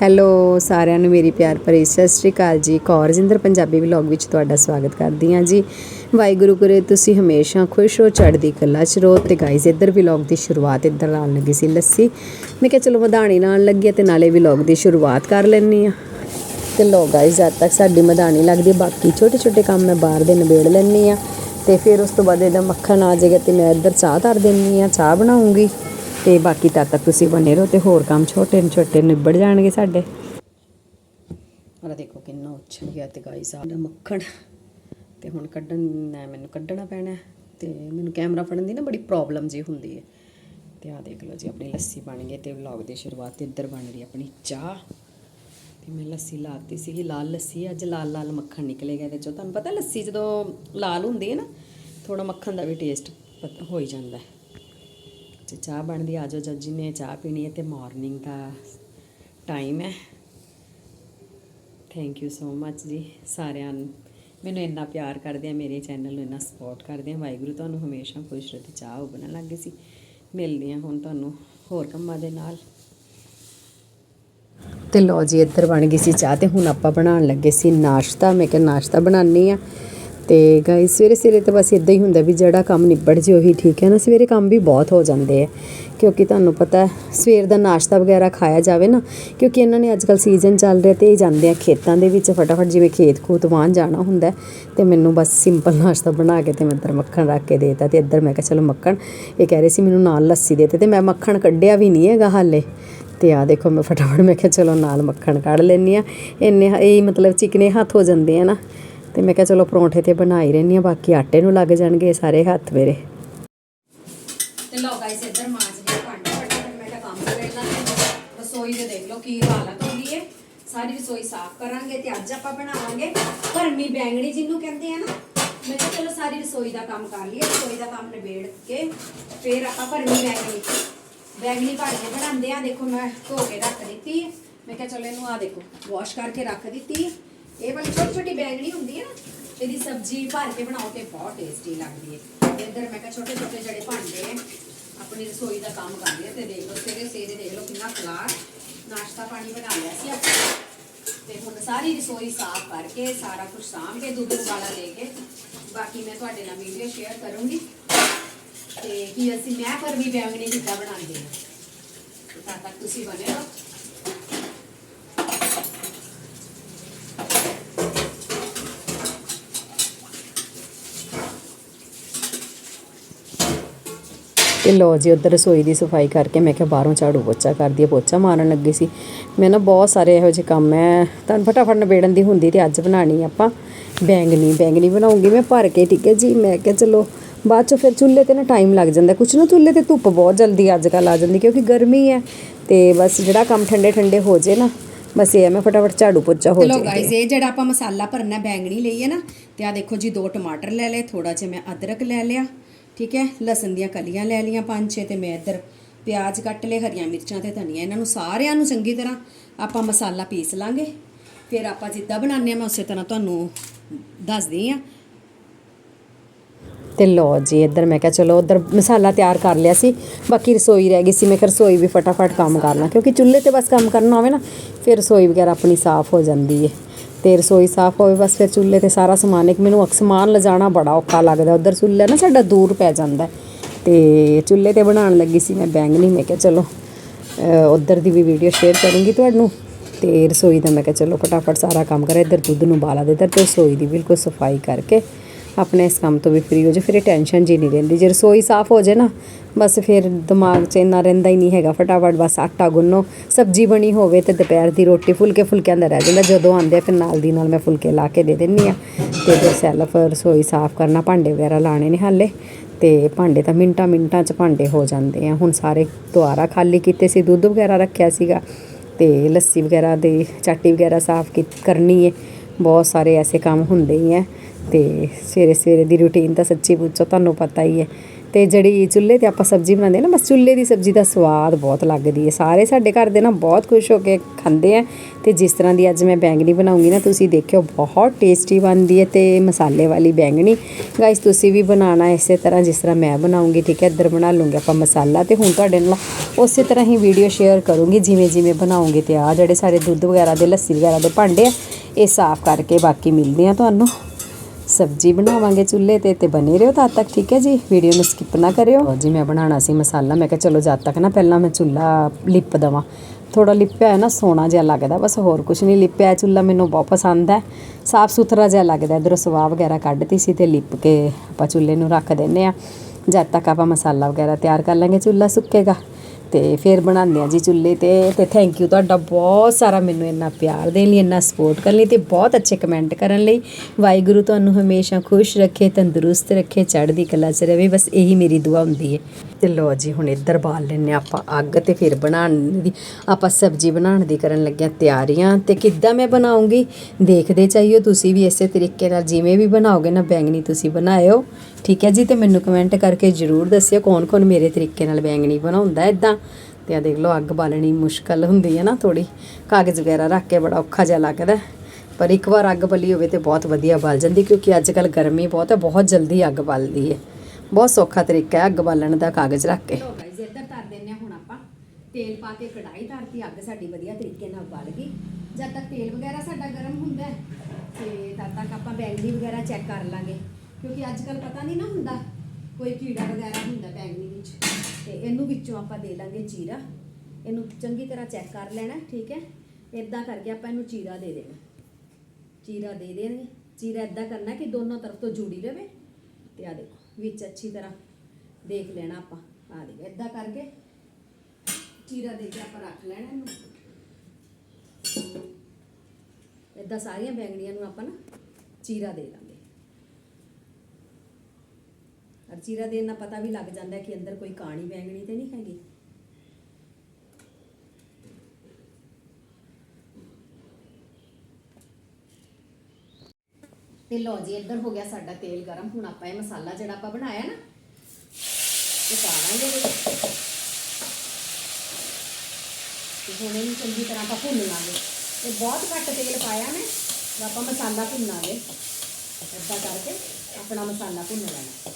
Hello ਸਾਰਿਆਂ ਨੂੰ ਮੇਰੀ ਪਿਆਰ ਭਰੀ ਸਤਿ ਸ਼੍ਰੀ ਅਕਾਲ ਜੀ। ਕੌਰਜਿੰਦਰ ਪੰਜਾਬੀ ਵਲੌਗ ਵਿੱਚ ਤੁਹਾਡਾ ਸਵਾਗਤ ਕਰਦੀ ਹਾਂ ਜੀ। ਵਾਹਿਗੁਰੂ ਕਰੇ ਤੁਸੀਂ ਹਮੇਸ਼ਾ ਖੁਸ਼ ਹੋ ਚੜ੍ਹਦੀ ਕਲਾ ਚ ਰਹੋ ਤੇ ਗਾਇਜ਼ ਇੱਧਰ ਵਲੌਗ ਦੀ ਸ਼ੁਰੂਆਤ ਇੱਧਰ ਲਾਉਣ ਲੱਗੀ ਸੀ ਲੱਸੀ। ਮੈਂ ਕਿਹਾ ਚਲੋ ਮਧਾਣੀ ਲਾਉਣ ਲੱਗੀ ਹਾਂ ਤੇ ਨਾਲੇ ਵਲੌਗ ਦੀ ਸ਼ੁਰੂਆਤ ਕਰ ਲੈਂਦੀ ਆ ਤੇ ਲੋ ਗਾਇਜ਼ ਜਦ ਤੱਕ ਸਾਡੀ ਮਧਾਣੀ ਲੱਗਦੀ ਹੈ, ਬਾਕੀ ਛੋਟੇ ਛੋਟੇ ਕੰਮ ਮੈਂ ਬਾਹਰ ਦੇ ਨਿਬੇੜ ਲੈਂਦੀ ਆ ਤੇ ਫਿਰ ਉਸ ਤੋਂ ਬਾਅਦ ਇਹਦਾ ਮੱਖਣ ਆ ਜਾਏਗਾ ਤੇ ਮੈਂ ਇੱਧਰ ਚਾਹ ਧਰ ਦਿੰਦੀ ਆ ਚਾਹ ਬਣਾਉਂਗੀ। ਤੇ ਬਾਕੀ ਤਦ ਤੱਕ ਤੁਸੀਂ ਬਨੇ ਰਹੋ ਤੇ ਹੋਰ ਕੰਮ ਛੋਟੇ ਛੋਟੇ ਨਿਬੜ ਜਾਣਗੇ ਸਾਡੇ। ਆ ਦੇਖੋ ਕਿੰਨਾ ਉੱਛਲ ਗਿਆ ਤੇ ਗਾਇਸ ਸਾਡਾ ਮੱਖਣ। ਤੇ ਹੁਣ ਕੱਢਣ ਨਾ ਮੈਨੂੰ ਕੱਢਣਾ ਪੈਣਾ ਹੈ ਤੇ ਮੈਨੂੰ ਕੈਮਰਾ ਫੜਨ ਦੀ ਨਾ ਬੜੀ ਪ੍ਰੋਬਲਮ ਜੀ ਹੁੰਦੀ ਹੈ। ਤੇ ਆ ਦੇਖ ਲਓ ਜੀ, ਆਪਣੀ ਲੱਸੀ ਬਣ ਗਈ ਤੇ ਵਲੌਗ ਦੀ ਸ਼ੁਰੂਆਤ ਇੱਧਰ ਬਣ ਰਹੀ ਆਪਣੀ ਚਾਹ। ਤੇ ਮੈਂ ਲੱਸੀ ਲਾਤੀ ਸੀਗੀ, ਲਾਲ ਲੱਸੀ ਅੱਜ ਲਾਲ ਲਾਲ ਮੱਖਣ ਨਿਕਲੇਗਾ ਇਹਦੇ ਚੋਂ ਤੁਹਾਨੂੰ ਪਤਾ, ਲੱਸੀ ਜਦੋਂ ਲਾਲ ਹੁੰਦੀ ਹੈ ਨਾ ਥੋੜਾ ਮੱਖਣ ਦਾ ਵੀ ਟੇਸਟ ਹੋ ਹੀ ਜਾਂਦਾ ਹੈ। ਤੇ ਚਾਹ ਬਣਦੀ ਆ ਜਾਓ ਜੱਜੀ ਨੇ ਚਾਹ ਪੀਣੀ ਹੈ ਤੇ ਮਾਰਨਿੰਗ ਦਾ ਟਾਈਮ ਹੈ। ਥੈਂਕ ਯੂ ਸੋ ਮੱਚ ਜੀ ਸਾਰਿਆਂ ਨੂੰ। ਮੈਨੂੰ ਇੰਨਾ ਪਿਆਰ ਕਰਦੇ ਆ, ਮੇਰੇ ਚੈਨਲ ਨੂੰ ਇੰਨਾ ਸਪੋਰਟ ਕਰਦੇ ਆ। ਵਾਹਿਗੁਰੂ ਤੁਹਾਨੂੰ ਹਮੇਸ਼ਾ ਖੁਸ਼ ਰੱਖੇ ਚਾਹ ਉਬਲਣ ਲੱਗ ਗਈ ਸੀ। ਮਿਲਦੀ ਆ ਹੁਣ ਤੁਹਾਨੂੰ ਹੋਰ ਕੰਮਾਂ ਦੇ ਨਾਲ। ਤੇ ਲੋ ਜੀ, ਇੱਧਰ ਬਣ ਗਈ ਸੀ ਚਾਹ ਤੇ ਹੁਣ ਆਪਾਂ ਬਣਾਉਣ ਲੱਗੇ ਸੀ ਨਾਸ਼ਤਾ। ਮੈਂ ਕਿਹਾ ਨਾਸ਼ਤਾ ਬਣਾਉਣੀ ਆ ਤੇ ਗਾਈ ਸਵੇਰੇ ਸਵੇਰੇ ਤਾਂ ਬਸ ਇਦਾਂ ਹੀ ਹੁੰਦਾ ਵੀ ਜਿਹੜਾ ਕੰਮ ਨਿਬੜ ਜੇ ਉਹੀ ਠੀਕ ਹੈ ਨਾ। ਸਵੇਰੇ ਕੰਮ ਵੀ ਬਹੁਤ ਹੋ ਜਾਂਦੇ ਆ, ਕਿਉਂਕਿ ਤੁਹਾਨੂੰ ਪਤਾ ਸਵੇਰ ਦਾ ਨਾਸ਼ਤਾ ਵਗੈਰਾ ਖਾਇਆ ਜਾਵੇ ਨਾ, ਕਿਉਂਕਿ ਇਹਨਾਂ ਨੇ ਅੱਜਕੱਲ ਸੀਜ਼ਨ ਚੱਲ ਰਿਹਾ ਤੇ ਇਹ ਜਾਂਦੇ ਆ ਖੇਤਾਂ ਦੇ ਵਿੱਚ ਫਟਾਫਟ ਜਿਵੇਂ ਖੇਤ ਖੂਤ ਵਾਹਣ ਜਾਣਾ ਹੁੰਦਾ ਹੈ ਤੇ ਮੈਨੂੰ ਬਸ ਸਿੰਪਲ ਨਾਸ਼ਤਾ ਬਣਾ ਕੇ ਤੇ ਮੈਂ ਇੱਧਰ ਮੱਖਣ ਰੱਖ ਕੇ ਦੇਤਾ ਤੇ ਇੱਧਰ ਮੈਂ ਕਿਹਾ, ਚਲੋ ਮੱਖਣ। ਇਹ ਕਹਿ ਰਹੇ ਸੀ ਮੈਨੂੰ ਨਾਲ ਲੱਸੀ ਦੇ ਤੇ ਤੇ ਮੈਂ ਮੱਖਣ ਕੱਢਿਆ ਵੀ ਨਹੀਂ ਹੈਗਾ ਹਾਲੇ। ਤੇ ਆ ਦੇਖੋ ਮੈਂ ਫਟਾਫਟ ਮੈਂ ਕਿਹਾ, ਚਲੋ ਨਾਲ ਮੱਖਣ ਕੱਢ ਲੈਣੀ ਆ ਇੰਨੇ ਇਹ ਮਤਲਬ ਚਿਕਨੇ ਹੱਥ ਹੋ ਜਾਂਦੇ ਆ ਨਾ। ਤੇ ਮੈਂ ਕਿਹਾ ਚਲੋ ਪਰੌਂਠੇ ਤੇ ਬਣਾ ਹੀ ਰਹਿੰਦੀ ਆ ਬਾਕੀ ਆਟੇ ਨੂੰ ਲੱਗ ਜਾਣਗੇ ਸਾਰੇ ਹੱਥ ਮੇਰੇ। ਤੇ ਲਓ ਗਾਇਸ ਇੱਧਰ ਮਾਂਜ ਲਿਆ ਭਾਂਡੇ ਫਟਾਫਟ ਮੈਂ ਕਿਹਾ ਕੰਮ ਕਰ ਲੈਣਾ ਰਸੋਈ ਦੇ ਦੇਖ ਲਓ ਕੀ ਹਾਲਤ ਹੁੰਦੀ ਹੈ। ਸਾਰੀ ਰਸੋਈ ਸਾਫ਼ ਕਰਾਂਗੇ ਤੇ ਅੱਜ ਆਪਾਂ ਬਣਾਵਾਂਗੇ ਭਰਮੀ ਬੈਂਗਣੀ ਜਿਹਨੂੰ ਕਹਿੰਦੇ ਆ ਨਾ। ਮੈਂ ਕਿਹਾ ਚਲੋ ਸਾਰੀ ਰਸੋਈ ਦਾ ਕੰਮ ਕਰ ਲਈਏ, ਰਸੋਈ ਦਾ ਕੰਮ ਨਿਬੇੜ ਕੇ ਫਿਰ ਆਪਾਂ ਭਰਮੀ ਬੈਂਗਣੀ ਬੈਂਗਣੀ ਭਰ ਬਣਾਉਂਦੇ ਆ। ਦੇਖੋ ਮੈਂ ਧੋ ਕੇ ਰੱਖ ਦਿੱਤੀ ਮੈਂ ਕਿਹਾ ਚਲੋ ਇਹਨੂੰ ਆ ਦੇਖੋ ਵਾਸ਼ ਕਰਕੇ ਰੱਖ ਦਿੱਤੀ ਇਹ ਵਾਲੀ ਛੋਟੀ ਛੋਟੀ ਬੈਂਗਣੀ ਹੁੰਦੀ ਹੈ ਨਾ, ਇਹਦੀ ਸਬਜ਼ੀ ਭਰ ਕੇ ਬਣਾਓ ਤੇ ਬਹੁਤ ਟੇਸਟੀ ਲੱਗਦੀ ਹੈ। ਇੱਧਰ ਮੈਂ ਕਿਹਾ ਛੋਟੇ ਛੋਟੇ ਜਿਹੜੇ ਭਾਂਡੇ ਆਪਣੀ ਰਸੋਈ ਦਾ ਕੰਮ ਕਰ ਤੇ ਦੇਖ ਲਓ, ਸਵੇਰੇ ਸਵੇਰੇ ਦੇਖ ਲਓ ਕਿੰਨਾ ਖਲਾਰ ਨਾਸ਼ਤਾ ਪਾਣੀ ਬਣਾ ਲਿਆ ਸੀ ਆਪਾਂ। ਤੇ ਹੁਣ ਸਾਰੀ ਰਸੋਈ ਸਾਫ਼ ਕਰਕੇ, ਸਾਰਾ ਕੁਝ ਸਾਂਭ ਕੇ, ਦੁੱਧ ਉਬਾਲਾ ਦੇ ਕੇ, ਬਾਕੀ ਮੈਂ ਤੁਹਾਡੇ ਨਾਲ ਵੀਡੀਓ ਸ਼ੇਅਰ ਕਰੂੰਗੀ। ਤੇ ਕੀ ਅਸੀਂ, ਮੈਂ ਪਰ ਵੀ ਬੈਂਗਣੀ ਕਿੱਦਾਂ ਬਣਾਉਂਦੇ ਹਾਂ? ਤੇ ਤੱਕ ਤੁਸੀਂ ਬਣੇ ਰਹੋ। ਤੇ ਲੋ ਜੀ ਉਧਰ ਰਸੋਈ ਦੀ ਸਫ਼ਾਈ ਕਰਕੇ ਮੈਂ ਕਿਹਾ ਬਾਹਰੋਂ ਝਾੜੂ ਪੋਚਾ ਕਰਦੀ ਆ ਪੋਚਾ ਮਾਰਨ ਲੱਗੀ ਸੀ। ਮੈਂ ਨਾ ਬਹੁਤ ਸਾਰੇ ਇਹੋ ਜਿਹੇ ਕੰਮ ਹੈ ਤਾਂ ਫਟਾਫਟ ਨਿਬੇੜਨ ਦੀ ਹੁੰਦੀ ਤੇ ਅੱਜ ਬਣਾਣੀ ਆਪਾਂ ਬੈਂਗਣੀ। ਬੈਂਗਣੀ ਬਣਾਉਂਗੀ ਮੈਂ ਭਰ ਕੇ ਠੀਕ ਹੈ ਜੀ? ਮੈਂ ਕਿਹਾ ਚਲੋ ਬਾਅਦ ਚੋਂ ਫਿਰ ਚੁੱਲ੍ਹੇ ਤੇ ਨਾ ਟਾਈਮ ਲੱਗ ਜਾਂਦਾ। ਕੁਛ ਨਾ ਚੁੱਲ੍ਹੇ ਤੇ ਧੁੱਪ ਬਹੁਤ ਜਲਦੀ ਅੱਜ ਕੱਲ੍ਹ ਆ ਜਾਂਦੀ ਕਿਉਂਕਿ ਗਰਮੀ ਹੈ ਤੇ ਬਸ ਜਿਹੜਾ ਕੰਮ ਠੰਡੇ ਠੰਡੇ ਹੋ ਜੇ ਨਾ ਬਸ ਇਹ ਹੈ ਮੈਂ ਫਟਾਫਟ ਝਾੜੂ ਪੋਚਾ ਹੋ ਚਲੋ ਜੇ। ਗਾਇਸ ਇਹ ਜਿਹੜਾ ਆਪਾਂ ਮਸਾਲਾ ਭਰਨਾ ਬੈਂਗਣੀ ਲਈ ਹੈ ਨਾ ਤੇ ਆ ਦੇਖੋ ਜੀ ਦੋ ਟਮਾਟਰ ਲੈ ਲਏ ਥੋੜਾ ਜਿਹਾ ਮੈਂ ਅਦਰਕ ਲੈ ਲਿਆ। ਠੀਕ ਹੈ, ਲਸਣ ਦੀਆਂ ਕਲੀਆਂ ਲੈ ਲਈਆਂ ਪੰਜ ਛੇ ਤੇ ਮੈਂ ਇੱਧਰ ਪਿਆਜ਼ ਕੱਟ ਲਏ, ਹਰੀਆਂ ਮਿਰਚਾਂ ਤੇ ਧਨੀਆ। ਇਹਨਾਂ ਨੂੰ ਸਾਰਿਆਂ ਨੂੰ ਚੰਗੀ ਤਰ੍ਹਾਂ ਆਪਾਂ ਮਸਾਲਾ ਪੀਸ ਲਾਂਗੇ। ਫਿਰ ਆਪਾਂ ਜਿੱਦਾਂ ਬਣਾਉਂਦੇ ਆ ਮੈਂ ਉਸੇ ਤਰ੍ਹਾਂ ਤੁਹਾਨੂੰ ਦੱਸਦੀ ਆ ਤੇ ਲੋ ਜੀ, ਇੱਧਰ ਮੈਂ ਕਿਹਾ ਚਲੋ ਉਧਰ ਮਸਾਲਾ ਤਿਆਰ ਕਰ ਲਿਆ ਸੀ। ਬਾਕੀ ਰਸੋਈ ਰਹਿ ਗਈ ਸੀ, ਮੈਂ ਕਿਹਾ ਰਸੋਈ ਵੀ ਫਟਾਫਟ ਕੰਮ ਕਰਨਾ ਕਿਉਂਕਿ ਚੁੱਲ੍ਹੇ ਤੇ ਬਸ ਕੰਮ ਕਰਨਾ ਹੋਵੇ ਨਾ, ਫਿਰ ਰਸੋਈ ਵਗੈਰਾ ਆਪਣੀ ਸਾਫ਼ ਹੋ ਜਾਂਦੀ ਹੈ ਤੇ ਰਸੋਈ ਸਾਫ਼ ਹੋਵੇ, ਬਸ ਫਿਰ ਚੁੱਲ੍ਹੇ ਤੇ ਸਾਰਾ ਸਮਾਨ, ਇੱਕ ਮੈਨੂੰ ਅਕ- ਸਮਾਨ ਲਿਜਾਣਾ ਬੜਾ ਔਖਾ ਲੱਗਦਾ, ਉਧਰ ਚੁੱਲ੍ਹਾ ਨਾ ਸਾਡਾ ਦੂਰ ਪੈ ਜਾਂਦਾ ਹੈ। ਤੇ ਚੁੱਲ੍ਹੇ ਤੇ ਬਣਾਉਣ ਲੱਗੀ ਸੀ ਮੈਂ ਬੈਂਗਣੀ, ਮੈਂ ਕਿਹਾ ਚਲੋ ਉਧਰ ਦੀ ਵੀ ਵੀਡੀਓ ਸ਼ੇਅਰ ਕਰੂੰਗੀ ਤੁਹਾਨੂੰ ਤੇ ਰਸੋਈ ਦਾ ਮੈਂ ਕਿਹਾ ਚਲੋ ਫਟਾਫਟ ਸਾਰਾ ਕੰਮ ਕਰਾਂ, ਇੱਧਰ ਦੁੱਧ ਨੂੰ ਬਾਲਾ ਦੇ ਇੱਧਰ ਤੇ ਰਸੋਈ ਦੀ ਬਿਲਕੁਲ ਸਫ਼ਾਈ ਕਰਕੇ ਆਪਣੇ ਇਸ ਕੰਮ ਤੋਂ ਵੀ ਫ੍ਰੀ ਹੋ ਜੇ ਫਿਰ ਇਹ ਟੈਨਸ਼ਨ ਜੀ ਨਹੀਂ ਰਹਿੰਦੀ। ਜੇ ਰਸੋਈ ਸਾਫ਼ ਹੋ ਜੇ ਨਾ, ਬਸ ਫਿਰ ਦਿਮਾਗ 'ਚ ਇੰਨਾ ਰਹਿੰਦਾ ਹੀ ਨਹੀਂ ਹੈਗਾ। ਫਟਾਫਟ ਬਸ ਆਟਾ ਗੁੰਨੋ, ਸਬਜ਼ੀ ਬਣੀ ਹੋਵੇ ਤੇ ਦੁਪਹਿਰ ਦੀ ਰੋਟੀ ਫੁਲਕੇ ਫੁਲਕਿਆਂ ਦਾ ਰਹਿ ਜਾਂਦਾ। ਜਦੋਂ ਆਉਂਦੇ ਆ ਫਿਰ ਨਾਲ ਦੀ ਨਾਲ ਮੈਂ ਫੁਲਕੇ ਲਾ ਕੇ ਦੇ ਦਿੰਨੀ ਆ ਤੇ ਫਿਰ ਸੈਲਫ ਰਸੋਈ ਸਾਫ਼ ਕਰਨਾ, ਭਾਂਡੇ ਵਗੈਰਾ ਲਾਣੇ ਨੇ ਹਾਲੇ। ਤੇ ਭਾਂਡੇ ਤਾਂ ਮਿੰਟਾਂ ਮਿੰਟਾਂ 'ਚ ਭਾਂਡੇ ਹੋ ਜਾਂਦੇ ਆ। ਹੁਣ ਸਾਰੇ ਦੁਆਰਾ ਖਾਲੀ ਕੀਤੇ ਸੀ, ਦੁੱਧ ਵਗੈਰਾ ਰੱਖਿਆ ਸੀਗਾ। ਤੇ ਲੱਸੀ ਵਗੈਰਾ ਦੇ, ਚਾਟੀ ਵਗੈਰਾ ਸਾਫ਼ ਕੀ, ਕਰਨੀ ਹੈ ਬਹੁਤ ਸਾਰੇ ਐਸੇ ਕੰਮ ਹੁੰਦੇ ਹੀ ਹੈ ਤੇ ਸਵੇਰੇ ਸਵੇਰੇ ਦੀ ਰੁਟੀਨ ਤਾਂ ਸੱਚੀ ਪੁੱਛੋ ਤੁਹਾਨੂੰ ਪਤਾ ਹੀ ਹੈ ਤੇ ਜਿਹੜੀ ਚੁੱਲ੍ਹੇ ਤੇ ਆਪਾਂ ਸਬਜ਼ੀ ਬਣਾਉਂਦੇ ਨਾ, ਬਸ ਚੁੱਲ੍ਹੇ ਦੀ ਸਬਜ਼ੀ ਦਾ ਸਵਾਦ ਬਹੁਤ ਲੱਗਦੀ ਹੈ ਸਾਰੇ ਸਾਡੇ ਘਰ ਦੇ ਨਾ ਬਹੁਤ ਖੁਸ਼ ਹੋ ਕੇ ਖਾਂਦੇ ਆ ਤੇ ਜਿਸ ਤਰ੍ਹਾਂ ਦੀ ਅੱਜ ਮੈਂ ਬੈਂਗਣੀ ਬਣਾਉਂਗੀ ਨਾ, ਤੁਸੀਂ ਦੇਖਿਓ ਬਹੁਤ ਟੇਸਟੀ ਬਣਦੀ ਹੈ ਤੇ ਮਸਾਲੇ ਵਾਲੀ ਬੈਂਗਣੀ। ਗਾਇਸ ਤੁਸੀਂ ਵੀ ਬਣਾਉਣਾ ਇਸੇ ਤਰ੍ਹਾਂ, ਜਿਸ ਤਰ੍ਹਾਂ ਮੈਂ ਬਣਾਉਂਗੀ, ਠੀਕ ਹੈ? ਇੱਧਰ ਬਣਾ ਲੂੰਗੀ ਆਪਾਂ ਮਸਾਲਾ ਤੇ ਹੁਣ ਤੁਹਾਡੇ ਨਾਲ ਉਸੇ ਤਰ੍ਹਾਂ ਹੀ ਵੀਡੀਓ ਸ਼ੇਅਰ ਕਰੂੰਗੀ ਜਿਵੇਂ ਜਿਵੇਂ ਬਣਾਉਂਗੇ ਤੇ ਆ ਜਿਹੜੇ ਸਾਰੇ ਦੁੱਧ ਵਗੈਰਾ ਦੇ, ਲੱਸੀ ਵਗੈਰਾ ਦੇ ਭਾਂਡੇ ਆ ਇਹ ਸਾਫ਼ ਕਰਕੇ ਬਾਕੀ ਮਿਲਦੇ ਆ ਤੁਹਾਨੂੰ। ਸਬਜ਼ੀ ਬਣਾਵਾਂਗੇ ਚੁੱਲ੍ਹੇ ਤੇ ਤੇ ਬਨੇ ਰਹੋ ਤਦ ਤੱਕ, ਠੀਕ ਹੈ ਜੀ? ਵੀਡੀਓ ਨੂੰ ਸਕਿਪ ਨਾ ਕਰਿਓ। ਜੀ, ਮੈਂ ਬਣਾਉਣਾ ਸੀ ਮਸਾਲਾ। ਮੈਂ ਕਿਹਾ ਚਲੋ ਜਦ ਤੱਕ ਨਾ ਪਹਿਲਾਂ ਮੈਂ ਚੁੱਲ੍ਹਾ ਲਿਪ ਦਵਾਂ। ਥੋੜਾ ਲਿਪਿਆ ਹੈ ਨਾ, ਸੋਹਣਾ ਜਿਹਾ ਲੱਗਦਾ। ਬਸ ਹੋਰ ਕੁਝ ਨਹੀਂ, ਲਿਪਿਆ ਚੁੱਲ੍ਹਾ। ਮੈਨੂੰ ਬਹੁਤ ਪਸੰਦ ਹੈ। ਸਾਫ਼ ਸੁਥਰਾ ਜਿਹਾ ਲੱਗਦਾ। ਇਧਰੋਂ ਸਵਾਹ ਵਗੈਰਾ ਕੱਢਤੀ ਸੀ ਤੇ ਲਿਪ ਕੇ ਆਪਾਂ ਚੁੱਲ੍ਹੇ ਨੂੰ ਰੱਖ ਦਿੰਨੇ ਆ ਜਦ ਤੱਕ ਆਪਾਂ ਮਸਾਲਾ ਵਗੈਰਾ ਤਿਆਰ ਕਰ ਲਾਂਗੇ, ਚੁੱਲ੍ਹਾ ਸੁੱਕੇਗਾ। ਤੇ ਫਿਰ ਬਣਾਉਂਦੇ ਆ ਜੀ ਚੁੱਲ੍ਹੇ ਤੇ ਤੇ ਥੈਂਕ ਯੂ ਤੁਹਾਡਾ ਬਹੁਤ ਸਾਰਾ ਮੈਨੂੰ ਇੰਨਾ ਪਿਆਰ ਦੇਣ ਲਈ, ਇੰਨਾ ਸਪੋਰਟ ਕਰਨ ਲਈ ਤੇ ਬਹੁਤ ਅੱਛੇ ਕਮੈਂਟ ਕਰਨ ਲਈ। ਵਾਹਿਗੁਰੂ ਤੁਹਾਨੂੰ ਹਮੇਸ਼ਾ ਖੁਸ਼ ਰੱਖੇ, ਤੰਦਰੁਸਤ ਰੱਖੇ, ਚੜ੍ਹਦੀ ਕਲਾ 'ਚ ਰਹੇ ਬਸ ਇਹੀ ਮੇਰੀ ਦੁਆ ਹੁੰਦੀ ਹੈ। ਤੇ ਲੋ ਜੀ ਹੁਣ ਇੱਧਰ ਬਾਲ ਲੈਨੇ ਆਪਾਂ ਅੱਗ ਤੇ ਫਿਰ ਬਣਾਉਣ ਦੀ, ਆਪਾਂ ਸਬਜ਼ੀ ਬਣਾਉਣ ਦੀ ਕਰਨ ਲੱਗਿਆ ਤਿਆਰੀਆਂ। ਤੇ ਕਿੱਦਾਂ ਮੈਂ ਬਣਾਉਂਗੀ? ਦੇਖਦੇ ਚਾਹੀਓ ਤੁਸੀਂ ਵੀ ਇਸੇ ਤਰੀਕੇ ਨਾਲ ਜਿਵੇਂ ਵੀ ਬਣਾਓਗੇ ਨਾ, ਬੈਂਗਣੀ ਤੁਸੀਂ ਬਣਾਇਓ। ਠੀਕ ਹੈ ਜੀ, ਤੇ ਮੈਨੂੰ ਕਮੈਂਟ ਕਰਕੇ ਜਰੂਰ ਦੱਸਿਓ ਕੌਣ ਕੌਣ ਮੇਰੇ ਤਰੀਕੇ ਨਾਲ ਬੈਂਗਣੀ ਬਣਾਉਂਦਾ ਇਦਾਂ ਤੇ ਆ ਦੇਖ ਲਓ ਅੱਗ ਬਾਲਣੀ ਮੁਸ਼ਕਲ ਹੁੰਦੀ ਹੈ ਨਾ ਥੋੜੀ ਕਾਗਜ਼ ਵਗੈਰਾ ਰੱਖ ਕੇ ਬੜਾ ਔਖਾ ਜਿਹਾ ਲੱਗਦਾ ਪਰ ਇੱਕ ਵਾਰ ਅੱਗ ਬਲੀ ਹੋਵੇ ਤੇ ਬਹੁਤ ਵਧੀਆ ਬਲ ਜਾਂਦੀ, ਕਿਉਂਕਿ ਅੱਜ ਕੱਲ ਗਰਮੀ ਬਹੁਤ ਹੈ, ਬਹੁਤ ਜਲਦੀ ਅੱਗ ਬਲਦੀ ਹੈ। ਬਹੁਤ ਸੌਖਾ ਤਰੀਕਾ ਹੈ ਅੱਗ ਬਾਲਣ ਦਾ ਕਾਗਜ਼ ਰੱਖ ਕੇ। ਇੱਧਰ ਧਰ ਦਿੰਨੇ ਹੁਣ ਆਪਾਂ। ਤੇਲ ਪਾ ਕੇ ਕੜਾਈ ਧਰਤੀ, ਅੱਗ ਸਾਡੀ ਵਧੀਆ ਤਰੀਕੇ ਨਾਲ ਬਲ ਗਈ। ਜਦ ਤੱਕ ਤੇਲ ਵਗੈਰਾ ਸਾਡਾ ਗਰਮ ਹੁੰਦਾ ਤੇ ਤਦ ਤੱਕ ਆਪਾਂ ਬੈਂਗਣੀ ਵਗੈਰਾ ਚੈੱਕ ਕਰ ਲਾਂਗੇ। ਕਿਉਂਕਿ ਅੱਜ ਕੱਲ ਪਤਾ ਨਹੀਂ ਨਾ ਹੁੰਦਾ, ਕੋਈ ਕੀੜਾ ਵਗੈਰਾ ਹੁੰਦਾ ਬੈਂਗਣੀ ਵਿੱਚ। ਤੇ ਇਹਨੂੰ ਵਿੱਚੋਂ ਆਪਾਂ ਦੇ ਲਾਂਗੇ ਚੀਰਾ ਇਹਨੂੰ ਚੰਗੀ ਤਰ੍ਹਾਂ ਚੈੱਕ ਕਰ ਲੈਣਾ, ਠੀਕ ਹੈ? ਇਦਾਂ ਕਰਕੇ ਆਪਾਂ ਇਹਨੂੰ ਚੀਰਾ ਦੇ ਦੇਣਾ। ਚੀਰਾ ਦੇ ਦੇਣਗੇ। ਚੀਰਾ ਇਦਾਂ ਕਰਨਾ ਕਿ ਦੋਨੋਂ ਤਰਫ ਤੋਂ ਜੁੜੀ ਰਹੇ ਤੇ ਆ ਦੇਖੋ, ਵਿੱਚ ਅੱਛੀ ਤਰ੍ਹਾਂ ਦੇਖ ਲੈਣਾ ਆਪਾਂ। ਆ ਦੇਖੋ ਇਦਾਂ ਕਰਕੇ ਚੀਰਾ ਦੇ ਕੇ ਆਪਾਂ ਰੱਖ ਲੈਣਾ ਇਹਨੂੰ। ਇਦਾਂ ਸਾਰੀਆਂ ਬੈਂਗਣੀਆਂ ਨੂੰ ਆਪਾਂ ਨਾ ਚੀਰਾ ਦੇ ਦਾਂਗੇ। ਪਰ ਚੀਰਾ ਦੇਣ ਨਾਲ ਪਤਾ ਵੀ ਲੱਗ ਜਾਂਦਾ ਕਿ ਅੰਦਰ ਕੋਈ ਕਾਣੀ ਬੈਂਗਣੀ ਤੇ ਨਹੀਂ ਹੈਗੀ। ਤੇ ਲਓ ਜੀ, ਇੱਧਰ ਹੋ ਗਿਆ ਸਾਡਾ ਤੇਲ ਗਰਮ। ਹੁਣ ਆਪਾਂ ਇਹ ਮਸਾਲਾ ਜਿਹੜਾ ਆਪਾਂ ਬਣਾਇਆ ਨਾ, ਇਹ ਪਾ ਲਾਂਗੇ ਤੇ ਹੁਣ ਇਹਨੂੰ ਚੰਗੀ ਤਰ੍ਹਾਂ ਆਪਾਂ ਭੁੰਨ ਲਾਂਗੇ। ਇਹ ਬਹੁਤ ਘੱਟ ਤੇਲ ਪਾਇਆ ਮੈਂ ਆਪਾਂ ਮਸਾਲਾ ਭੁੰਨਾਂਗੇ। ਏਦਾਂ ਕਰਕੇ ਆਪਣਾ ਮਸਾਲਾ ਭੁੰਨ ਲੈਣਾ।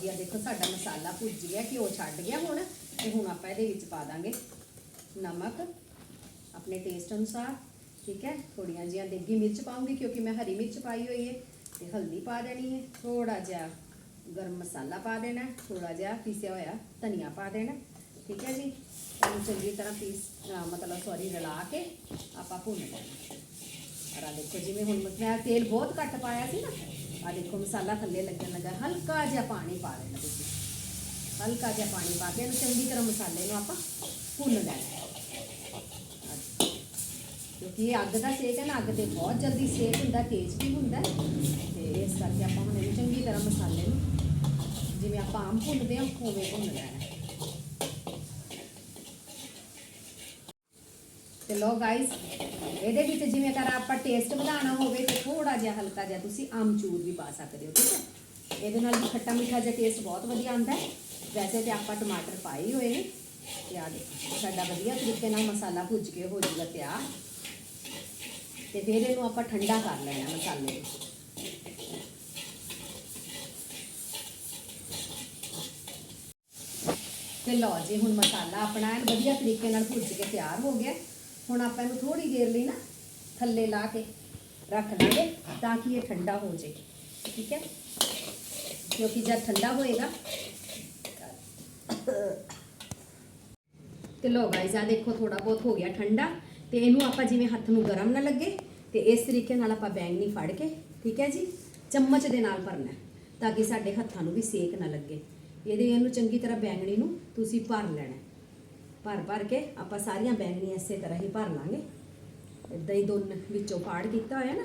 ਤੇ ਦੇਖੋ ਸਾਡਾ ਮਸਾਲਾ ਭੁੱਜ ਗਿਆ ਘਿਓ ਛੱਡ ਗਿਆ ਹੁਣ ਤੇ ਹੁਣ ਆਪਾਂ ਇਹਦੇ ਵਿੱਚ ਪਾ ਦਾਂਗੇ ਨਮਕ ਆਪਣੇ ਟੇਸਟ ਅਨੁਸਾਰ ਠੀਕ ਹੈ? ਥੋੜੀਆਂ ਜਿਹੀਆਂ ਦੇਗੀ ਮਿਰਚ ਪਾਉਂਗੀ ਕਿਉਂਕਿ ਮੈਂ ਹਰੀ ਮਿਰਚ ਪਾਈ ਹੋਈ ਹੈ ਤੇ ਹਲਦੀ ਪਾ ਦੇਣੀ ਹੈ। ਥੋੜਾ ਜਿਹਾ ਗਰਮ ਮਸਾਲਾ ਪਾ ਦੇਣਾ ਹੈ, ਥੋੜਾ ਜਿਹਾ ਪੀਸਿਆ ਹੋਇਆ ਧਨੀਆ ਪਾ ਦੇਣਾ ਠੀਕ ਹੈ ਜੀ? ਇਹਨੂੰ ਚੰਗੀ ਤਰ੍ਹਾਂ ਪੀਸ ਮਤਲਬ ਸੌਰੀ ਰਲਾ ਕੇ ਆਪਾਂ ਭੁੰਨ ਲੈਣਾ। ਆ ਦੇਖੋ ਜਿਵੇਂ ਹੁਣ ਮੈਂ ਤੇਲ ਬਹੁਤ ਘੱਟ ਪਾਇਆ ਸੀ ਨਾ ਆ ਦੇਖੋ ਮਸਾਲਾ ਥੱਲੇ ਲੱਗਣ ਲੱਗਾ ਹਲਕਾ ਜਿਹਾ ਪਾਣੀ ਪਾ ਦੇਣਾ ਤੁਸੀਂ ਹਲਕਾ ਜਿਹਾ ਪਾਣੀ ਪਾ ਕੇ ਇਹਨੂੰ ਚੰਗੀ ਤਰ੍ਹਾਂ ਮਸਾਲੇ ਨੂੰ ਆਪਾਂ ਭੁੰਨ ਲੈਣਾ ਹੈ ਆ ਦੇਖੋ। ਕਿਉਂਕਿ ਇਹ ਅੱਗ ਦਾ ਸੇਕ ਹੈ ਨਾ ਅੱਗ ਤੇ ਬਹੁਤ ਜਲਦੀ ਸੇਕ ਹੁੰਦਾ ਤੇਜ਼ ਵੀ ਹੁੰਦਾ ਹੈ। ਤੇ ਇਸ ਕਰਕੇ ਆਪਾਂ ਹੁਣ ਇਹਨੂੰ ਚੰਗੀ ਤਰ੍ਹਾਂ ਮਸਾਲੇ ਨੂੰ ਜਿਵੇਂ ਆਪਾਂ ਆਮ ਭੁੰਨਦੇ ਹਾਂ ਉਵੇਂ ਭੁੰਨ ਲੈਣਾ ਹੈ। ਤੇ ਲੋ ਗਾਇਸ ਇਹਦੇ ਵਿੱਚ ਜਿਵੇਂ ਕਰ ਆਪਾਂ ਟੇਸਟ ਵਧਾਉਣਾ ਹੋਵੇ ਤੇ ਥੋੜਾ ਜਿਹਾ ਹਲਕਾ ਜਿਹਾ ਤੁਸੀਂ ਆਮਚੂਰ ਵੀ ਪਾ ਸਕਦੇ ਹੋ, ਠੀਕ ਹੈ? ਇਹਦੇ ਨਾਲ ਵੀ ਖੱਟਾ ਮਿੱਠਾ ਜਿਹਾ ਟੇਸਟ ਬਹੁਤ ਵਧੀਆ ਆਉਂਦਾ ਹੈ। ਵੈਸੇ ਤੇ ਆਪਾਂ ਟਮਾਟਰ ਪਾਏ ਹੋਏ ਨੇ ਤੇ ਆ ਦੇਖੋ, ਸਾਡਾ ਵਧੀਆ ਤਰੀਕੇ ਨਾਲ ਮਸਾਲਾ ਭੁੱਜ ਕੇ ਹੋ ਜਾਊਗਾ ਤਿਆਰ। ਤੇ ਫਿਰ ਇਹਨੂੰ ਆਪਾਂ ਠੰਡਾ ਕਰ ਲੈਣਾ ਮਸਾਲੇ ਨੂੰ ਤੇ ਲਓ ਜੀ, ਹੁਣ ਮਸਾਲਾ ਆਪਣਾ ਵਧੀਆ ਤਰੀਕੇ ਨਾਲ ਭੁੱਜ ਕੇ ਤਿਆਰ ਹੋ ਗਿਆ। ਹੁਣ ਆਪਾਂ ਇਹਨੂੰ ਥੋੜੀ ਦੇਰ ਲਈ ਨਾ ਥੱਲੇ ਲਾ ਕੇ ਰੱਖ ਲਾਂਗੇ ਤਾਂ ਕਿ ਇਹ ਠੰਡਾ ਹੋ ਜਾਏ, ਠੀਕ ਹੈ? ਕਿਉਂਕਿ ਜਦ ਠੰਡਾ ਹੋਏਗਾ, ਤੇ ਲੋ ਗਾਇਜ਼ ਆ ਦੇਖੋ ਥੋੜਾ ਬਹੁਤ ਹੋ ਗਿਆ ਠੰਡਾ, ਤੇ ਇਹਨੂੰ ਆਪਾਂ ਜਿਵੇਂ ਹੱਥ ਨੂੰ ਗਰਮ ਨਾ ਲੱਗੇ, ਤੇ ਇਸ ਤਰੀਕੇ ਨਾਲ ਆਪਾਂ ਬੈਂਗਣੀ ਫੜ ਕੇ, ਠੀਕ ਹੈ ਜੀ? ਚਮਚ ਦੇ ਨਾਲ ਭਰਨਾ, ਤਾਂ ਕਿ ਸਾਡੇ ਹੱਥਾਂ ਨੂੰ ਵੀ ਸੇਕ ਨਾ ਲੱਗੇ। ਇਹਦੇ ਇਹਨੂੰ ਚੰਗੀ ਤਰ੍ਹਾਂ ਬੈਂਗਣੀ ਨੂੰ ਤੁਸੀਂ ਭਰ ਲੈਣਾ। ਭਰ ਭਰ ਕੇ ਆਪਾਂ ਸਾਰੀਆਂ ਬੈਂਗਣੀਆਂ ਇਸੇ ਤਰ੍ਹਾਂ ਹੀ ਭਰ ਲਾਂਗੇ। ਇਦਾਂ ਹੀ ਦੋਨ ਵਿੱਚੋਂ ਪਾੜ ਕੀਤਾ ਹੋਇਆ ਨਾ,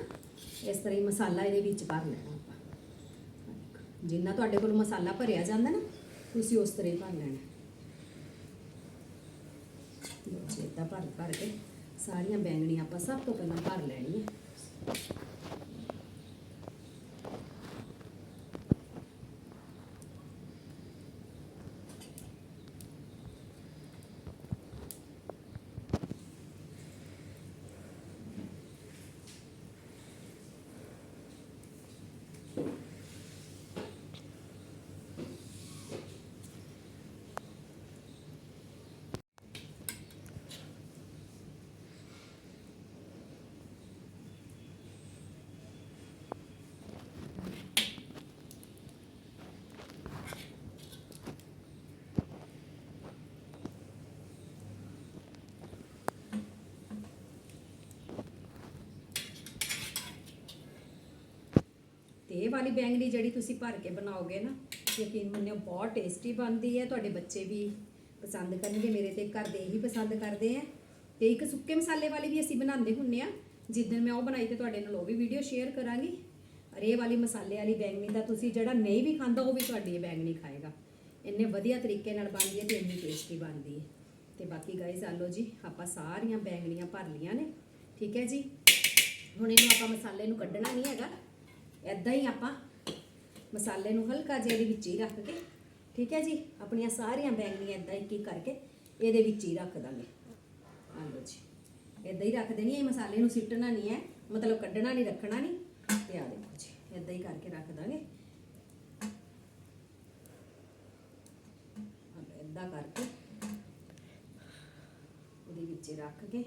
ਇਸ ਤਰ੍ਹਾਂ ਹੀ ਮਸਾਲਾ ਇਹਦੇ ਵਿੱਚ ਭਰ ਲੈਣਾ ਆਪਾਂ। ਜਿੰਨਾ ਤੁਹਾਡੇ ਕੋਲ ਮਸਾਲਾ ਭਰਿਆ ਜਾਂਦਾ ਨਾ, ਤੁਸੀਂ ਉਸ ਤਰ੍ਹਾਂ ਹੀ ਭਰ ਲੈਣਾ। ਲਓ ਭਰ ਭਰ ਕੇ ਸਾਰੀਆਂ ਬੈਂਗਣੀਆਂ ਆਪਾਂ ਸਭ ਤੋਂ ਪਹਿਲਾਂ ਭਰ ਲੈਣੀਆਂ। ਇਹ ਵਾਲੀ ਬੈਂਗਣੀ ਜਿਹੜੀ ਤੁਸੀਂ ਭਰ ਕੇ ਬਣਾਓਗੇ ਨਾ, ਯਕੀਨ ਮੰਨਿਓ ਬਹੁਤ ਟੇਸਟੀ ਬਣਦੀ ਹੈ, ਤੁਹਾਡੇ ਬੱਚੇ ਵੀ ਪਸੰਦ ਕਰਨਗੇ, ਮੇਰੇ ਤੇ ਘਰ ਦੇ ਹੀ ਪਸੰਦ ਕਰਦੇ ਆ। ਤੇ ਇੱਕ ਸੁੱਕੇ ਮਸਾਲੇ ਵਾਲੀ ਵੀ ਅਸੀਂ ਬਣਾਉਂਦੇ ਹੁੰਨੇ ਆ, ਜਿੱਦਣ ਮੈਂ ਉਹ ਬਣਾਈ ਤੇ ਤੁਹਾਡੇ ਨਾਲ ਉਹ ਵੀ ਵੀਡੀਓ ਸ਼ੇਅਰ ਕਰਾਂਗੀ। ਅਰ ਇਹ ਵਾਲੀ ਮਸਾਲੇ ਵਾਲੀ ਬੈਂਗਣੀ ਦਾ ਤੁਸੀਂ ਜਿਹੜਾ ਨਹੀਂ ਵੀ ਖਾਂਦਾ, ਉਹ ਵੀ ਤੁਹਾਡੀ ਇਹ ਬੈਂਗਣੀ ਖਾਏਗਾ। ਇੰਨੇ ਵਧੀਆ ਤਰੀਕੇ ਨਾਲ ਬਣਦੀ ਹੈ ਤੇ ਇੰਨੀ ਟੇਸਟੀ ਬਣਦੀ ਹੈ। ਤੇ ਬਾਕੀ ਗਾਇਸ ਆ ਜੀ, ਆਪਾਂ ਸਾਰੀਆਂ ਬੈਂਗਣੀਆਂ ਭਰ ਲੀਆਂ ਨੇ। ਠੀਕ ਹੈ ਜੀ? ਹੁਣ ਇਹਨੂੰ ਆਪਾਂ ਮਸਾਲੇ ਨੂੰ ਕੱਢਣਾ ਨਹੀਂ ਹੈਗਾ। ਐਦਾਂ ਹੀ ਆਪਾਂ ਮਸਾਲੇ ਨੂੰ ਹਲਕਾ ਜਿਹਾ ਇਹਦੇ ਵਿੱਚ ਹੀ ਰੱਖ ਕੇ, ਠੀਕ ਹੈ ਜੀ? ਆਪਣੀਆਂ ਸਾਰੀਆਂ ਬੈਂਗਣੀਆਂ ਐਦਾਂ ਇੱਕ ਇੱਕ ਕਰਕੇ ਇਹਦੇ ਵਿੱਚ ਹੀ ਰੱਖ ਦਾਂਗੇ। ਆ ਲਓ ਜੀ। ਐਦਾਂ ਹੀ ਰੱਖ ਦੇਣੀ ਹੈ, ਇਹ ਮਸਾਲੇ ਨੂੰ ਸਿੱਟਣਾ ਨਹੀਂ ਹੈ। ਮਤਲਬ ਕੱਢਣਾ ਨਹੀਂ, ਰੱਖਣਾ ਨਹੀਂ। ਤੇ ਆ ਦੇਖੋ ਜੀ ਐਦਾਂ ਹੀ ਕਰਕੇ ਰੱਖ ਦਾਂਗੇ। ਐਦਾਂ ਕਰਕੇ ਉਹਦੇ ਵਿੱਚ ਰੱਖ ਕੇ,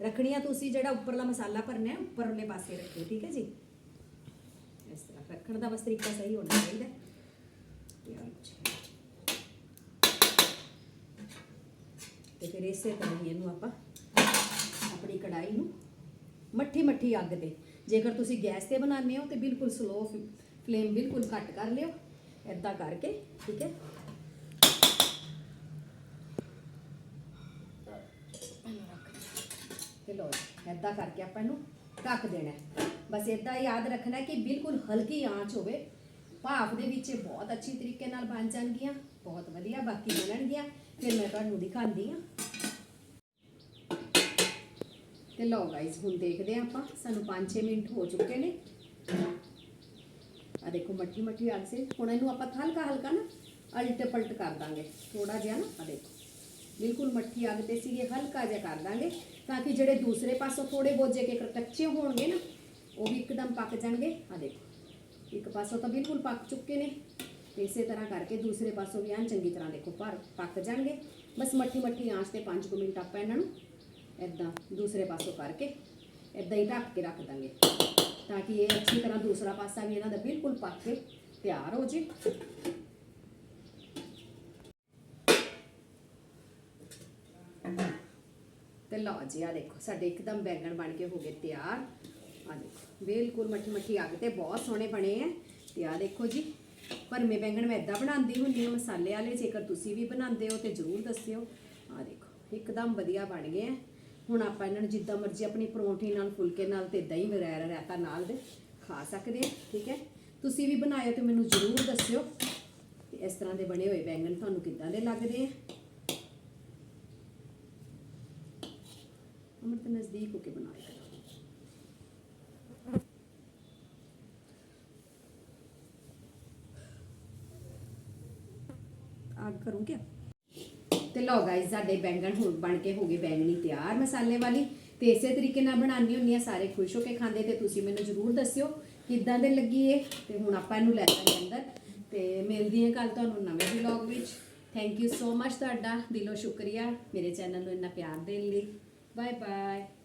ਰੱਖਣੀਆਂ ਤੁਸੀਂ ਜਿਹੜਾ ਉੱਪਰਲਾ ਮਸਾਲਾ ਭਰਨਾ ਹੈ, ਉੱਪਰਲੇ ਪਾਸੇ ਰੱਖਿਓ, ਠੀਕ ਹੈ ਜੀ? ਰੱਖਣ ਦਾ ਬਸ ਤਰੀਕਾ ਸਹੀ ਹੋਣਾ ਚਾਹੀਦਾ ਤੇ ਫਿਰ ਇਸੇ ਤਰ੍ਹਾਂ ਹੀ ਇਹਨੂੰ ਆਪਾਂ ਆਪਣੀ ਕੜਾਈ ਨੂੰ ਮੱਠੀ ਮੱਠੀ ਅੱਗ ਤੇ ਜੇਕਰ ਤੁਸੀਂ ਗੈਸ ਤੇ ਬਣਾਉਂਦੇ ਹੋ ਤੇ ਬਿਲਕੁਲ ਸਲੋ ਫਲੇਮ ਬਿਲਕੁਲ ਘੱਟ ਕਰ ਲਿਓ ਐਦਾਂ ਕਰਕੇ ਠੀਕ ਹੈ ਤੇ ਲੋ ਐਦਾਂ ਕਰਕੇ ਆਪਾਂ ਇਹਨੂੰ ਢੱਕ ਦੇਣਾ ਹੈ। ਬਸ ਐਦਾਂ ਯਾਦ ਰੱਖਣਾ ਹੈ ਕਿ ਬਿਲਕੁਲ ਹਲਕੀ ਆਂਚ ਹੋਵੇ। ਭਾਫ ਦੇ ਵਿੱਚ ਇਹ ਬਹੁਤ ਅੱਛੀ ਤਰੀਕੇ ਨਾਲ ਬਣ ਜਾਣਗੀਆਂ, ਬਹੁਤ ਵਧੀਆ, ਬਾਕੀ ਬਣਨਗੀਆਂ। ਫਿਰ ਮੈਂ ਤੁਹਾਨੂੰ ਦਿਖਾਉਂਦੀ ਹਾਂ। ਤੇ ਲਓ ਗਾਇਸ ਹੁਣ ਦੇਖਦੇ ਹਾਂ ਆਪਾਂ। ਸਾਨੂੰ 5-6 ਮਿੰਟ ਹੋ ਚੁੱਕੇ ਨੇ। ਆ ਦੇਖੋ ਮੱਠੀ ਮੱਠੀ ਅੱਗ ਸੇ। ਹੁਣ ਇਹਨੂੰ ਆਪਾਂ ਹਲਕਾ ਹਲਕਾ ਨਾ ਅਲਟ ਪਲਟ ਕਰ ਦਾਂਗੇ। ਥੋੜਾ ਜਿਹਾ ਨਾ ਆ ਦੇਖੋ। ਬਿਲਕੁਲ ਮੱਠੀ ਅੱਗ ਤੇ ਸੀਗੇ, ਹਲਕਾ ਜਿਹਾ ਕਰ ਦਾਂਗੇ ਤਾਂ ਕਿ ਜਿਹੜੇ ਦੂਸਰੇ ਪਾਸੋਂ ਥੋੜੇ ਬੋਝੇ ਕੇ ਕੱਚੇ ਹੋਣਗੇ ਨਾ, ਉਹ ਵੀ ਇੱਕਦਮ ਪੱਕ ਜਾਣਗੇ। ਆ ਦੇਖੋ, ਇੱਕ ਪਾਸੋਂ ਤਾਂ ਬਿਲਕੁਲ ਪੱਕ ਚੁੱਕੇ ਨੇ। ਤੇ ਇਸੇ ਤਰ੍ਹਾਂ ਕਰਕੇ ਦੂਸਰੇ ਪਾਸੋਂ ਵੀ ਐਨ ਚੰਗੀ ਤਰ੍ਹਾਂ ਦੇਖੋ, ਪਰ ਪੱਕ ਜਾਣਗੇ। ਬਸ ਮੱਠੀ ਮੱਠੀ ਆਂਚ ਤੇ 5 ਮਿੰਟ ਆਪਾਂ ਇਹਨਾਂ ਨੂੰ ਇਦਾਂ ਦੂਸਰੇ ਪਾਸੋਂ ਕਰਕੇ ਇਦਾਂ ਹੀ ਢੱਕ ਕੇ ਰੱਖ ਦਾਂਗੇ ਤਾਂ ਕਿ ਇਹ ਅੱਛੀ ਤਰ੍ਹਾਂ ਦੂਸਰਾ ਪਾਸਾ ਵੀ ਇਹਨਾਂ ਦਾ ਬਿਲਕੁਲ ਪੱਕ ਕੇ ਤਿਆਰ ਹੋ ਜੇ। ਤੇ ਲਓ ਜੀ ਆ ਦੇਖੋ, ਸਾਡੇ ਇੱਕਦਮ ਬੈਂਗਣ ਬਣ ਕੇ ਹੋ ਗਏ ਤਿਆਰ। ਆ ਦੇਖੋ, ਬਿਲਕੁਲ ਮੱਠੀ ਮੱਠੀ ਅੱਗ ਤੇ ਬਹੁਤ ਸੋਹਣੇ ਬਣੇ ਆ। ਤੇ ਆ ਦੇਖੋ ਜੀ, ਭਰਮੇ ਬੈਂਗਣ ਮੈਂ ਇਦਾਂ ਬਣਾਉਂਦੀ ਹੁੰਦੀ ਹਾਂ, ਮਸਾਲੇ ਵਾਲੇ, ਜੇਕਰ ਤੁਸੀਂ ਵੀ ਬਣਾਉਂਦੇ ਹੋ ਤੇ ਜਰੂਰ ਦੱਸਿਓ। ਆ ਦੇਖੋ, ਇੱਕਦਮ ਵਧੀਆ ਬਣ ਗਏ ਆ। ਹੁਣ ਆਪਾਂ ਇਹਨਾਂ ਨੂੰ ਜਿੱਦਾਂ ਮਰਜ਼ੀ ਆਪਣੀ ਪਰੌਂਠੀ ਨਾਲ, ਫੁਲਕੇ ਨਾਲ ਤੇ ਦਹੀਂ ਵਗੈਰਾ ਰਾਇਤਾ ਨਾਲ ਦੇ ਖਾ ਸਕਦੇ ਆ, ਠੀਕ ਹੈ? ਤੁਸੀਂ ਵੀ ਬਣਾਇਓ ਤੇ ਮੈਨੂੰ ਜਰੂਰ ਦੱਸਿਓ ਤੇ ਇਸ ਤਰ੍ਹਾਂ ਦੇ ਬਣੇ ਹੋਏ ਬੈਂਗਣ ਤੁਹਾਨੂੰ ਕਿੱਦਾਂ ਦੇ ਲੱਗਦੇ ਆ। ਅਮਰ ਤੇ ਨਜ਼ਦੀਕ ਹੋ ਕੇ ਬਣਾਇਆ ਆਗ ਕਰੂੰ ਕਿਆ? ਤੇ ਲਓ ਗਾਇਸ ਸਾਡੇ ਬੈਂਗਣ ਹੁਣ ਬਣ ਕੇ ਹੋ ਗਏ ਬੈਂਗਣੀ ਤਿਆਰ ਮਸਾਲੇ ਵਾਲੀ। ਤੇ ਇਸੇ ਤਰੀਕੇ ਨਾਲ ਬਣਾਉਣੀ ਹੁੰਦੀ ਆ ਸਾਰੇ ਖੁਸ਼ ਹੋ ਕੇ ਖਾਂਦੇ। ਤੇ ਤੁਸੀਂ ਮੈਨੂੰ ਜਰੂਰ ਦੱਸਿਓ ਕਿੱਦਾਂ ਦੇ ਲੱਗੀ ਇਹ। ਤੇ ਹੁਣ ਆਪਾਂ ਇਹਨੂੰ ਲੈ ਜਾਵਾਂਗੇ ਅੰਦਰ। ਤੇ ਮਿਲਦੀ ਹਾਂ ਕੱਲ ਤੁਹਾਨੂੰ ਨਵੇਂ ਵਲੌਗ ਵਿੱਚ। ਥੈਂਕ ਯੂ ਸੋ ਮਚ ਤੁਹਾਡਾ। ਦਿਲੋਂ ਸ਼ੁਕਰੀਆ। ਮੇਰੇ ਚੈਨਲ ਨੂੰ ਇੰਨਾ ਪਿਆਰ ਦੇਣ ਲਈ। Bye-bye.